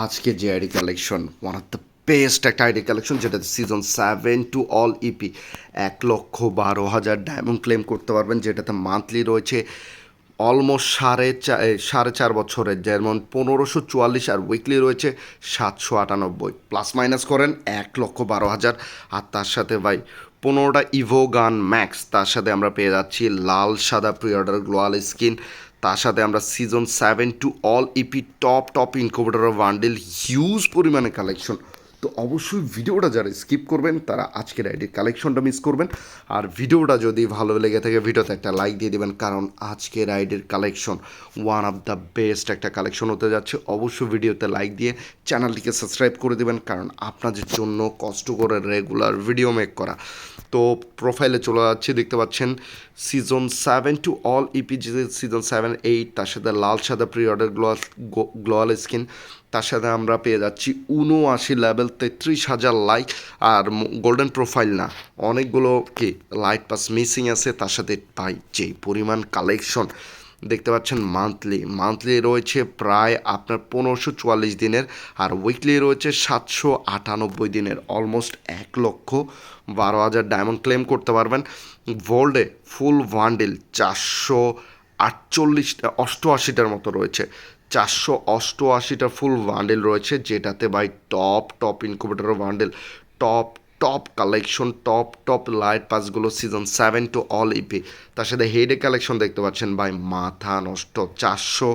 আজকে যে ID collection one of the best একটা আইডি কালেকশন যেটা season seven to all E P এক লক্ষ বারো হাজার ডায়মন্ড ক্লেম করতে পারবেন, যেটাতে মান্থলি রয়েছে অলমোস্ট সাড়ে চার সাড়ে চার বছরের যেমন পনেরোশো চুয়াল্লিশ আর উইকলি রয়েছে সাতশো আটানব্বই। প্লাস মাইনাস করেন এক লক্ষ বারো হাজার। আর তার সাথে ভাই, পনেরোটা ইভো গান ম্যাক্স তার সাথে আমরা পেয়ে যাচ্ছি লাল, সাদা প্রিঅর্ডার গ্লোয়াল স্কিন তার সাথে আমরা season seven to all E P top top incubator bundle huge পরিমাণে কালেকশন তো অবশ্যই ভিডিওটা যারা স্কিপ করবেন, তারা আজকের আইডির কালেকশনটা মিস করবেন। আর ভিডিওটা যদি ভালো লেগে থাকে, ভিডিওতে একটা লাইক দিয়ে দেবেন, কারণ আজকের আইডির collection one of the best একটা কালেকশন হতে যাচ্ছে। অবশ্যই ভিডিওতে লাইক দিয়ে চ্যানেলটিকে সাবস্ক্রাইব করে দেবেন, কারণ আপনাদের জন্য কষ্ট করে রেগুলার ভিডিও মেক করা। তো প্রোফাইলে চলে যাচ্ছে, দেখতে পাচ্ছেন season seven to all EPG season seven eight তার সাথে লাল সাদা প্রি অর্ডার গ্লোয়াল গ্লোয়াল স্কিন তার সাথে আমরা পেয়ে যাচ্ছি উনআশি লেভেল তেত্রিশ হাজার লাইক আর গোল্ডেন প্রোফাইল না। অনেকগুলো কি লাইট পাস মিসিং আছে তার সাথে পাই যে পরিমাণ কালেকশন দেখতে পাচ্ছেন মান্থলি মান্থলি রয়েছে প্রায় আপনার পনেরোশো চুয়াল্লিশ দিনের আর উইকলি রয়েছে সাতশো আটানব্বই দিনের অলমোস্ট এক লক্ষ বারো হাজার ডায়মন্ড ক্লেম করতে পারবেন। ভোল্ডে ফুল ভান্ডিল চারশো আটচল্লিশটা অষ্টআশিটার মতো রয়েছে। চারশো অষ্টআশিটা ফুল বান্ডেল রয়েছে, যেটাতে ভাই top top incubator bundle top top collection top top light পাসগুলো season seven to all E P তার সাথে হেডে কালেকশন দেখতে পাচ্ছেন ভাই, মাথা নষ্ট, চারশো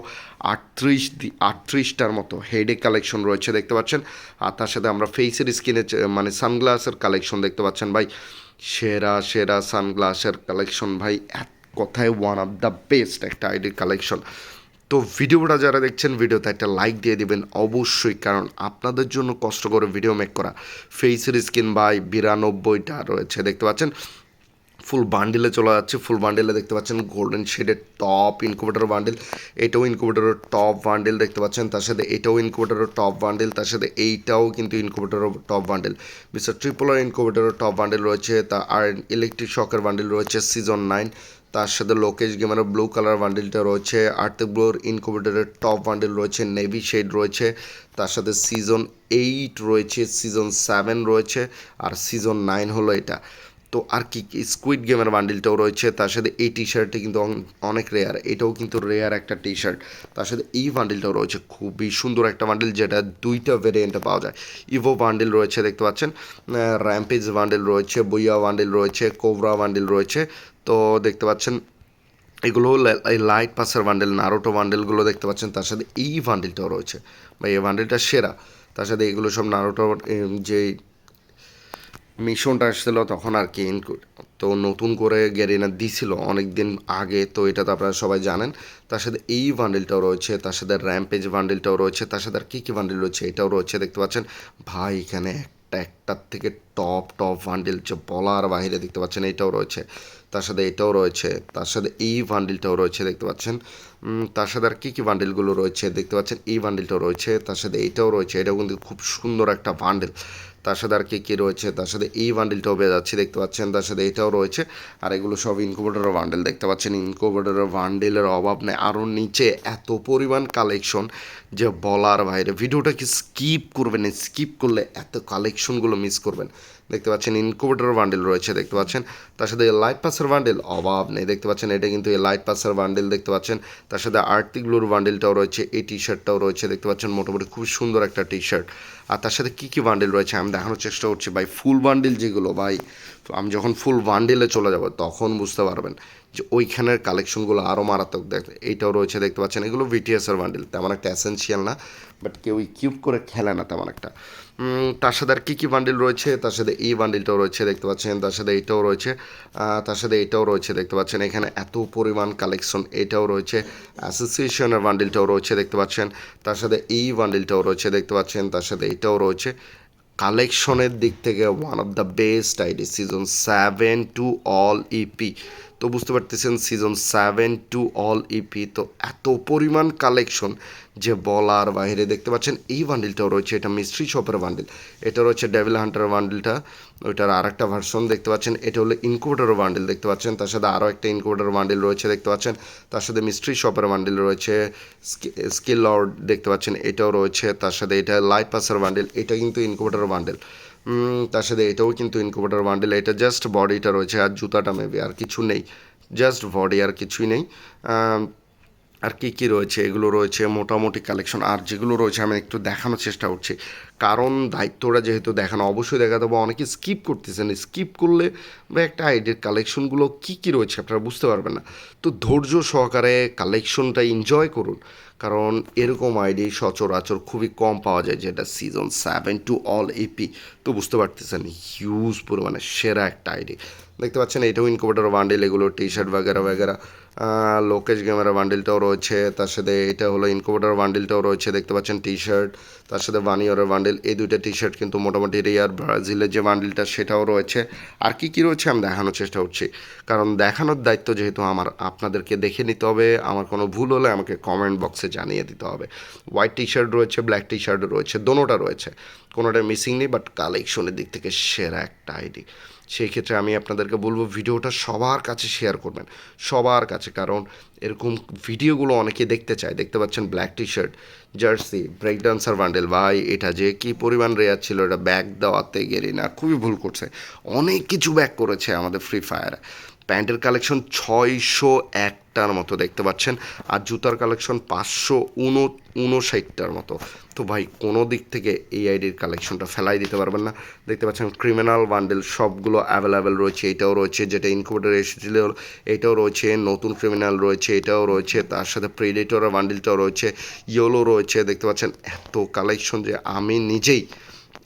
আটত্রিশ, দি আটত্রিশটার মতো হেডে কালেকশন রয়েছে দেখতে পাচ্ছেন। আর তার সাথে আমরা ফেসের স্কিনে মানে সানগ্লাসের কালেকশন দেখতে পাচ্ছেন ভাই। সেরা সেরা সানগ্লাসের কালেকশন ভাই, এক কথায় ওয়ান অফ দ্য বেস্ট একটা আইডির কালেকশন তো ভিডিওটা যারা দেখছেন, ভিডিওতে একটা লাইক দিয়ে দিবেন অবশ্যই, কারণ আপনাদের জন্য কষ্ট করে ভিডিও মেক করা। ফেসের স্কিন বাই বিরানব্বইটা রয়েছে, দেখতে পাচ্ছেন? ফুল বান্ডিলে চলে যাচ্ছে ফুল বান্ডিলে দেখতে পাচ্ছেন গোল্ডেন শেডের টপ ইনকুবেটর বান্ডিল এটাও ইনকুবেটরের টপ বান্ডিল দেখতে পাচ্ছেন? তার সাথে এটাও ইনকুবেটরের টপ বান্ডিল তার সাথে এইটাও কিন্তু ইনকুবেটরের টপ বান্ডিল মিস্টার ট্রিপলার ইনকুবেটরের টপ বান্ডিল রয়েছে তা আর ইলেকট্রিক শকের বান্ডিল রয়েছে সিজন নাইন তার সাথে লোকেশ গেমারের ব্লু কালার বান্ডিলটা রয়েছে, আর্থিক ব্লোর ইনকুবেটরের টপ বান্ডিল রয়েছে নেভি শেড রয়েছে, তার সাথে সিজন এইট রয়েছে সিজন সেভেন রয়েছে, আর সিজন নাইন হলো এটা। তো আর কি স্কুইড গেমের বান্ডিলটাও রয়েছে, তার সাথে এই টি শার্টটি কিন্তু অনেক রেয়ার এটাও কিন্তু রেয়ার একটা টি শার্ট তার সাথে এই বান্ডিলটাও রয়েছে, খুবই সুন্দর একটা বান্ডিল যেটা দুইটা ভেরিয়েন্টে পাওয়া যায়। ইভো বান্ডিল রয়েছে, দেখতে পাচ্ছেন র্যাম্পেজ বান্ডিল রয়েছে বইয়া বান্ডিল রয়েছে কোবরা বান্ডিল রয়েছে তো দেখতে পাচ্ছেন, এগুলো এই লাইট পাসের বান্ডেল নারোটো বান্ডেলগুলো দেখতে পাচ্ছেন, তার সাথে এই বান্ডেলটাও রয়েছে। বা এই বান্ডেলটা সেরা। তার সাথে এগুলো সব নারোটো যে মিশনটা আসছিল তখন আর কি তো নতুন করে গ্যারিনা দিছিল অনেক দিন আগে, তো এটা তো আপনারা সবাই জানেন। তার সাথে এই বান্ডেলটাও রয়েছে, তার সাথে র্যাম্পেজ বান্ডেলটাও রয়েছে, তার সাথে আর কী কী বান্ডেল রয়েছে এটাও রয়েছে, দেখতে পাচ্ছেন। ভাই, এখানে একটা, একটার থেকে টপ টপ বান্ডেল যে বলার বাইরে দেখতে পাচ্ছেন, এটাও রয়েছে। তার সাথে এটাও রয়েছে তার সাথে এই বান্ডিলটাও রয়েছে দেখতে পাচ্ছেন। তার সাথে আর কী কী বান্ডিলগুলো রয়েছে দেখতে পাচ্ছেন? এই বান্ডিলটাও রয়েছে, তার সাথে এইটাও রয়েছে, এটাও কিন্তু খুব সুন্দর একটা বান্ডেল তার সাথে আর কী কী রয়েছে? তার সাথে এই বান্ডিলটাও পেয়ে যাচ্ছে দেখতে পাচ্ছেন, তার সাথে এটাও রয়েছে। আর এগুলো সব ইনকুবেটরের বান্ডেল দেখতে পাচ্ছেন। ইনকুবেটরের বান্ডেলের অভাব নেই। আরও নিচে এত পরিমাণ কালেকশন যে বলার বাইরে। ভিডিওটাকে স্কিপ করবেন? স্কিপ করলে এত কালেকশনগুলো মিস করবেন। দেখতে পাচ্ছেন ইনকুবেটর বান্ডেল রয়েছে দেখতে পাচ্ছেন। তার সাথে লাইট পাসের বান্ডেল অভাব নেই। দেখতে পাচ্ছেন, এটা কিন্তু এই লাইট পাসের বান্ডেল দেখতে পাচ্ছেন। তার সাথে আর্টিগ্লোর বান্ডেলটাও রয়েছে, এই টি শার্টটাও রয়েছে, দেখতে পাচ্ছেন মোটামুটি খুব সুন্দর একটা টি শার্ট আর তার সাথে কী কী বান্ডেল রয়েছে আমি দেখানোর চেষ্টা করছি। ভাই, ফুল বান্ডেল যেগুলো, ভাই আমি যখন ফুল বান্ডেলে চলে যাব, তখন বুঝতে পারবেন যে ওইখানের কালেকশনগুলো আরও মারাত্মক। দেখতে এইটাও রয়েছে, দেখতে পাচ্ছেন, এগুলো ভিটিএসের বান্ডেল তেমন একটা অ্যাসেন্সিয়াল না বাট কেউ কিউব করে খেলে না তেমন একটা। তার সাথে আর কী কী বান্ডিল রয়েছে? তার সাথে এই বান্ডিলটাও রয়েছে, দেখতে পাচ্ছেন, তার সাথে এইটাও রয়েছে তার সাথে এটাও রয়েছে, দেখতে পাচ্ছেন, এখানে এত পরিমাণ কালেকশন এটাও রয়েছে অ্যাসোসিয়েশনের বান্ডিলটাও রয়েছে, দেখতে পাচ্ছেন, তার সাথে এই বান্ডিলটাও রয়েছে, দেখতে পাচ্ছেন, তার সাথে এটাও রয়েছে। কালেকশনের দিক থেকে one of the best ID season seven to all E P তো বুঝতে পারতেছেন season seven to all E P তো এত পরিমাণ কালেকশন যে বলার বাইরে দেখতে পাচ্ছেন, এই বান্ডিলটাও রয়েছে, এটা মিস্ট্রি শপের বান্ডিল এটা রয়েছে ডেভিল হান্টার বান্ডিলটা ওইটার আর একটা ভার্সন দেখতে পাচ্ছেন, এটা হলো ইনকুবেটার বান্ডিল দেখতে পাচ্ছেন, তার সাথে আরও একটা ইনকুবেটার বান্ডিল রয়েছে দেখতে পাচ্ছেন, তার সাথে মিস্ট্রি শপের বান্ডিল রয়েছে স্কিল লর্ড দেখতে পাচ্ছেন, এটাও রয়েছে, তার সাথে এটা লাইট পাসের বান্ডিল এটা কিন্তু ইনকুবেটার বান্ডিল তার সাথে এটাও কিন্তু ইনকুবেটার বান্ডেল এটা জাস্ট বডিটা রয়েছে, আর জুতাটা মেবি আর কিছু নেই জাস্ট বডি আর কিছুই নেই। আর কী কী রয়েছে? এগুলো রয়েছে মোটামুটি কালেকশন আর যেগুলো রয়েছে, আমি একটু দেখানোর চেষ্টা করছি। কারণ দায়িত্বটা যেহেতু দেখানো, অবশ্যই দেখা দেবো অনেকে স্কিপ করতেছেন। স্কিপ করলে বা একটা আইডির কালেকশনগুলো কী কী রয়েছে আপনারা বুঝতে পারবেন না। তো ধৈর্য সহকারে কালেকশনটা এনজয় করুন। কারণ এরকম আইডি সচরাচর খুবই কম পাওয়া যায়, যেটা season seven to all E P তো বুঝতে পারতেছেন হিউজ পরিমাণে সেরা একটা আইডি দেখতে পাচ্ছেন, এটাও ইনকুবেটার বান্ডেল এগুলো টি শার্ট বাগেরা বাগেরা। লোকেশ গেমের বান্ডিলটাও রয়েছে। তার সাথে এটা হলো ইনকুবেটার বান্ডিলটাও রয়েছে, দেখতে পাচ্ছেন টি শার্ট তার সাথে বানিয়রের বান্ডিল, এই দুইটা টি শার্ট কিন্তু মোটামুটি রিয়ার ব্রাজিলের যে বান্ডিলটা সেটাও রয়েছে। আর কি কি রয়েছে আমি দেখানোর চেষ্টা করছি। কারণ দেখানোর দায়িত্ব যেহেতু আমার, আপনাদেরকে দেখে নিতে হবে। আমার কোনো ভুল হলে আমাকে কমেন্ট বক্সে জানিয়ে দিতে হবে। হোয়াইট টি শার্ট রয়েছে ব্ল্যাক টি শার্ট রয়েছে, দোনোটা রয়েছে। কোনোটা মিসিং নেই বাট কালেকশনের দিক থেকে সেরা একটা আইডি সেই ক্ষেত্রে আমি আপনাদেরকে বলব ভিডিওটা সবার কাছে শেয়ার করবেন। সবার কাছে, কারণ এরকম ভিডিওগুলো অনেকে দেখতে চায়। দেখতে পাচ্ছেন black T shirt jersey break dancer bundle ভাই, এটা যে কী পরিমাণ রেয়ার ছিল, এটা ব্যাগ দেওয়াতে গেরি না খুবই ভুল করছে। অনেক কিছু ব্যাক করেছে আমাদের ফ্রি ফায়ারে প্যান্টের কালেকশন ছয়শো একটার মতো দেখতে পাচ্ছেন, আর জুতার কালেকশন পাঁচশো উনো উনষাটটার মতো। তো ভাই, কোনো দিক থেকে এই আইডির কালেকশনটা ফেলাই দিতে পারবেন না। দেখতে পাচ্ছেন ক্রিমিনাল বান্ডেল সবগুলো অ্যাভেলেবেল রয়েছে, এটাও রয়েছে, যেটা ইনকুবেটার এসেছিল, এটাও রয়েছে, নতুন ক্রিমিনাল রয়েছে, এটাও রয়েছে, তার সাথে প্রেডিটরের বান্ডেলটাও রয়েছে ইয়েলো রয়েছে, দেখতে পাচ্ছেন এত কালেকশন যে আমি নিজেই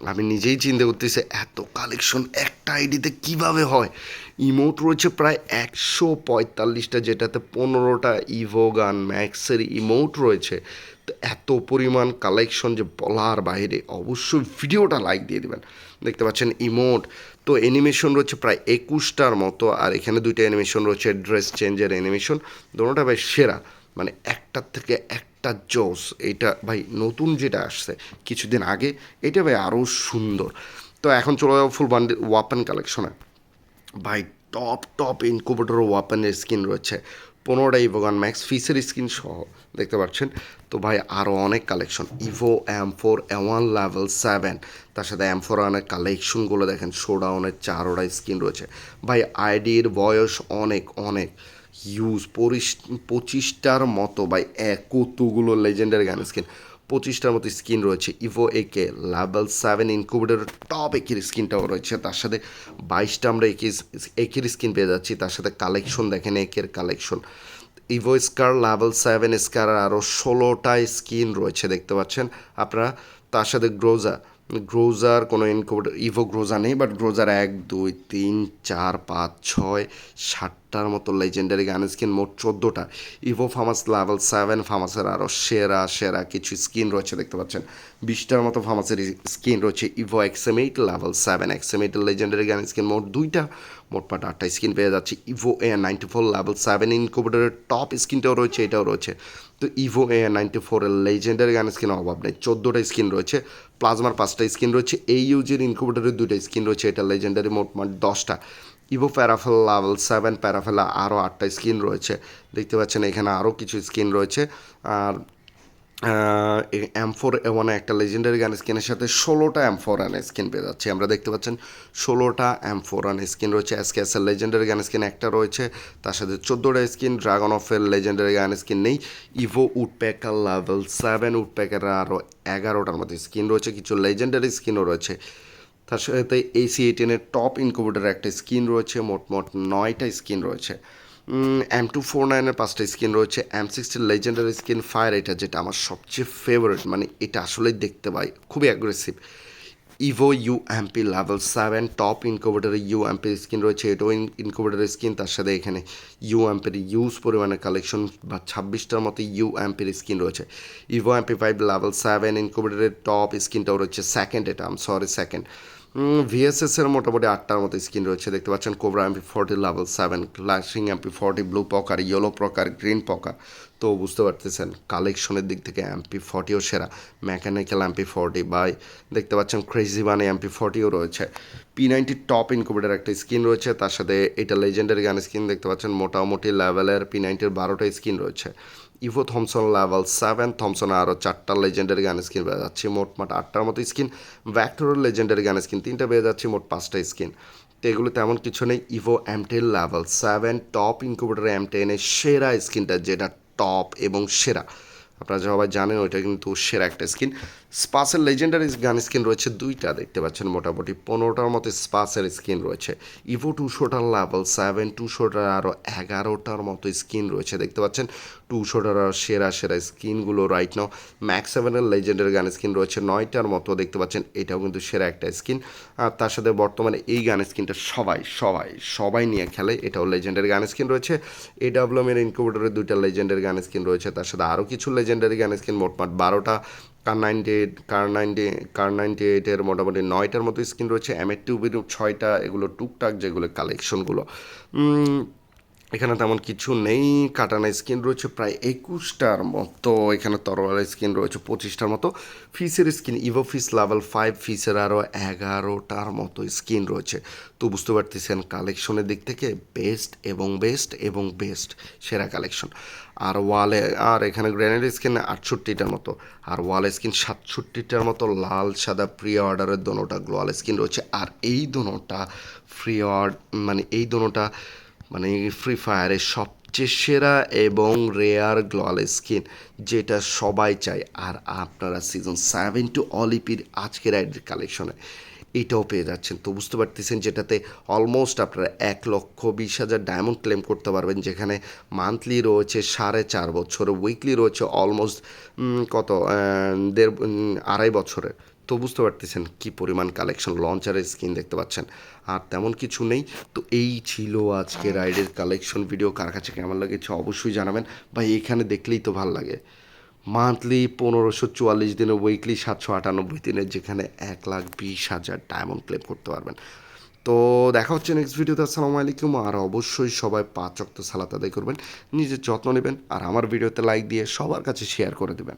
আমি নিজেই চিন্তা করতেছি এত কালেকশন একটা আইডিতে কীভাবে হয়? ইমোট রয়েছে প্রায় একশো পঁয়তাল্লিশটা, যেটাতে পনেরোটা ইভোগান ম্যাক্সের ইমোট রয়েছে। তো এত পরিমাণ কালেকশন যে বলার বাইরে, অবশ্যই ভিডিওটা লাইক দিয়ে দেবেন। দেখতে পাচ্ছেন ইমোট তো অ্যানিমেশন রয়েছে প্রায় একুশটার মতো, আর এখানে দুইটা অ্যানিমেশন রয়েছে ড্রেস চেঞ্জের অ্যানিমেশন দোনোটা ভাই সেরা। মানে একটার থেকে একটা জোস এটা ভাই নতুন যেটা আসছে কিছুদিন আগে, এটা ভাই আরও সুন্দর। তো এখন চলে যাব ফুল বান্ডেল ওয়াপেন কালেকশনে ভাই টপ টপ ইনকুবেটর ওয়াপেনের স্কিন রয়েছে, পনেরোটা ইভোগান ম্যাক্স ফিসের স্কিন সহ, দেখতে পাচ্ছেন? তো ভাই আরও অনেক collection evo M four one level seven তার সাথে এম ফোর ওয়ানের কালেকশনগুলো দেখেন শোডাউনের চারোটা স্কিন রয়েছে। ভাই আইডির বয়স অনেক অনেক। হিউজ পঁচিশটার মতো ভাই এক কতগুলো লেজেন্ডারি গান স্কিন পঁচিশটার মতো স্কিন রয়েছে ইভো একে লেভেল সেভেন ইনকুবেটার টপ একের স্কিনটাও রয়েছে। তার সাথে বাইশটা আমরা একে, একের স্কিন পেয়ে যাচ্ছি। তার সাথে কালেকশন দেখেন, একের collection evo scar level seven scar আরও ষোলোটা স্কিন রয়েছে, দেখতে পাচ্ছেন আপনারা। তার সাথে গ্রোজা গ্রোজার কোনো ইনকুবেটার ইভো গ্রোজা নেই বাট গ্রোজার এক, দুই, তিন, চার, পাঁচ, ছয় ষাটটার মতো লেজেন্ডারি গান স্কিন মোট চোদ্দোটা। ইভো ফার্মাস লেভেল সেভেন ফার্মাসের আরও সেরা সেরা কিছু স্কিন রয়েছে, দেখতে পাচ্ছেন। বিশটার মতো ফার্মাসের স্কিন রয়েছে evo XM eight level seven এক্সএমএইটের legendary gun skin মোট দুইটা। মোট পাট আটটা স্কিন পেয়ে যাচ্ছে evo A ninety four level seven ইনকুবেটারের top স্কিনটাও রয়েছে, এটাও রয়েছে। তো ইভো এ নাইনটি ফোরের লেজেন্ডারি গান স্কিন অভাব নেই, চোদ্দোটা স্কিন রয়েছে। প্লাজমার পাঁচটা স্কিন রয়েছে এই ইউজের ইনকুবেটারের দুইটা স্কিন রয়েছে, এটা লেজেন্ডারি মোট মোট দশটা। ইভো প্যারাফেল লেভেল সেভেন, প্যারাফেলা আরও আটটা স্কিন রয়েছে। দেখতে পাচ্ছেন এখানে আরও কিছু স্কিন রয়েছে। আর এম ফোর ওয়ানে একটা লেজেন্ডারি গান স্কিনের সাথে ষোলোটা এম ফোর রান স্কিন পেয়ে যাচ্ছে। আমরা দেখতে পাচ্ছেন ষোলোটা এম ফোর রান স্কিন রয়েছে। এস কে এর লেজেন্ডারি গান স্কিন একটা রয়েছে। তার সাথে চোদ্দোটা স্কিন ড্রাগন অফের লেজেন্ডারি গান স্কিন নেই। ইভো উডপ্যাকার লেভেল সেভেন উডপ্যাকারের আরও এগারোটার মতো স্কিন রয়েছে। কিছু লেজেন্ডারি স্কিনও রয়েছে। তার সাথে এসি এইটেনের টপ ইনকুবেটার একটা স্কিন রয়েছে মোট মোট নয়টা স্কিন রয়েছে। এম টু ফোর নাইনের পাঁচটা স্কিন রয়েছে এম সিক্সটির লেজেন্ডারি স্কিন ফায়ার এটা যেটা আমার সবচেয়ে ফেভারিট মানে এটা আসলেই দেখতে পাই খুবই aggressive evo U MP level seven top ইনকুবেটারে U এমপির স্কিন রয়েছে, এটাও ইনকুবেটারের স্কিন তার সাথে এখানে ইউ এমপির ইউজ পরিমাণে কালেকশন বা ছাব্বিশটার মতো ইউ এমপির স্কিন রয়েছে। Evo MP five level seven ইনকুবেটারের top স্কিনটাও রয়েছে সেকেন্ড এটা আম সরি সেকেন্ড ভিএসএস এর মোটামুটি আটটার মতো স্কিন রয়েছে, দেখতে পাচ্ছেন cobra MP forty level seven ক্লাসিং MP forty blue poker yellow প্রকার গ্রিন পকার তো বুঝতে পারতেছেন কালেকশনের দিক থেকে এমপি ফর্টিও সেরা। মেকানিক্যাল এমপি ফর্টি বাই দেখতে পাচ্ছেন ক্রেজি বানে এমপি ফর্টিও রয়েছে। পি নাইনটি টপ ইনকুবেটার একটা স্কিন রয়েছে, তার সাথে এটা লেজেন্ডারি গান স্কিন দেখতে পাচ্ছেন মোটামুটি লেভেলের পি নাইনটির বারোটা স্কিন রয়েছে। Evo Thompson level seven Thompson আরও চারটা লেজেন্ডারি গান স্কিন যাচ্ছে। মোট মোট আটটার মতো স্কিন ভ্যাক্টরের লেজেন্ডারি গান স্কিন তিনটা পেয়ে যাচ্ছে, মোট পাঁচটা স্কিন তো এগুলো তেমন কিছু নেই। Evo M ten level seven top incubator M টেনের সেরা স্কিনটা যেটা টপ এবং সেরা। আপনারা সবাই জানেন, ওইটা কিন্তু সেরা একটা স্কিন স্পাসের লেজেন্ডারি গান স্কিন রয়েছে দুইটা, দেখতে পাচ্ছেন মোটামুটি পনেরোটার মতো স্পাসের স্কিন রয়েছে। ইভো টুশোটার লেভেল সেভেন টুশোটার আরও এগারোটার মতো স্কিন রয়েছে, দেখতে পাচ্ছেন? টুশোটার আরও সেরা সেরা স্কিনগুলো রাইট নাও ম্যাক্স সেভেনের লেজেন্ডারি গান স্কিন রয়েছে নয়টার মতো, দেখতে পাচ্ছেন? এটাও কিন্তু সেরা একটা স্কিন। আর তার সাথে বর্তমানে এই গান স্কিনটা সবাই সবাই সবাই নিয়ে খেলে, এটাও লেজেন্ডারি গান স্কিন রয়েছে। এ ডাব্লিউএমের ইনকিউবেটরের দুইটা লেজেন্ডারি গান স্কিন রয়েছে, তার সাথে আরও কিছু লেজেন্ডারি গান স্কিন, মোটমাট বারোটা। Kar ninety eight, Kar ninety Kar ninety এইটের মোটামুটি নয়টার মতো স্ক্রিন রয়েছে এম এর টিউবের ছয়টা, এগুলো টুকটাক যেগুলো কালেকশনগুলো এখানে তেমন কিছু নেই, কাটানা স্কিন রয়েছে প্রায় একুশটার মতো, এখানে তরোয়ালের স্কিন রয়েছে পঁচিশটার মতো। ফিসের skin evo fist level five ফিসের আরও এগারোটার মতো স্কিন রয়েছে। তো বুঝতে পারতেছেন, কালেকশনের দিক থেকে বেস্ট এবং বেস্ট এবং বেস্ট সেরা কালেকশন। আর ওয়ালে, আর এখানে গ্রেনেড স্কিন আটষট্টিটার মতো, আর ওয়াল স্কিন সাতষট্টিটার মতো, লাল, সাদা প্রি অর্ডারের দোনোটা গ্লোয়াল স্কিন রয়েছে। আর এই দোনোটা ফ্রি অর্ড মানে এই দোনোটা মানে ফ্রি ফায়ারের সবচেয়ে সেরা এবং রেয়ার গ্লোয়াল স্কিন যেটা সবাই চায়। আর আপনারা সিজন সেভেন টু অলিপির আজকের অ্যাডের কালেকশনে এটাও পেয়ে যাচ্ছেন। তো বুঝতে পারতেছেন যেটাতে অলমোস্ট আপনারা এক লক্ষ বিশ হাজার ডায়মন্ড ক্লেম করতে পারবেন, যেখানে মান্থলি রয়েছে সাড়ে চার বছর উইকলি রয়েছে অলমোস্ট কত দেড় আড়াই বছরের। তো বুঝতে পারতেছেন কি পরিমাণ কালেকশন লঞ্চারের স্কিন দেখতে পাচ্ছেন। আর তেমন কিছু নেই। তো এই ছিল আজকে রাইডের কালেকশন ভিডিও কার কাছে কেমন লাগেছে অবশ্যই জানাবেন। ভাই, এখানে দেখলেই তো ভালো লাগে। মান্থলি পনেরোশো চুয়াল্লিশ দিনে উইকলি সাতশো আটানব্বই দিনের যেখানে এক লাখ বিশ হাজার ডায়মন্ড ক্লেম করতে পারবেন। তো দেখা হচ্ছে নেক্সট ভিডিওতে আসসালামু আলাইকুম। আর অবশ্যই সবাই পাঁচ অক্ত সালাত আদায় করবেন। নিজের যত্ন নেবেন। আর আমার ভিডিওতে লাইক দিয়ে সবার কাছে শেয়ার করে দেবেন।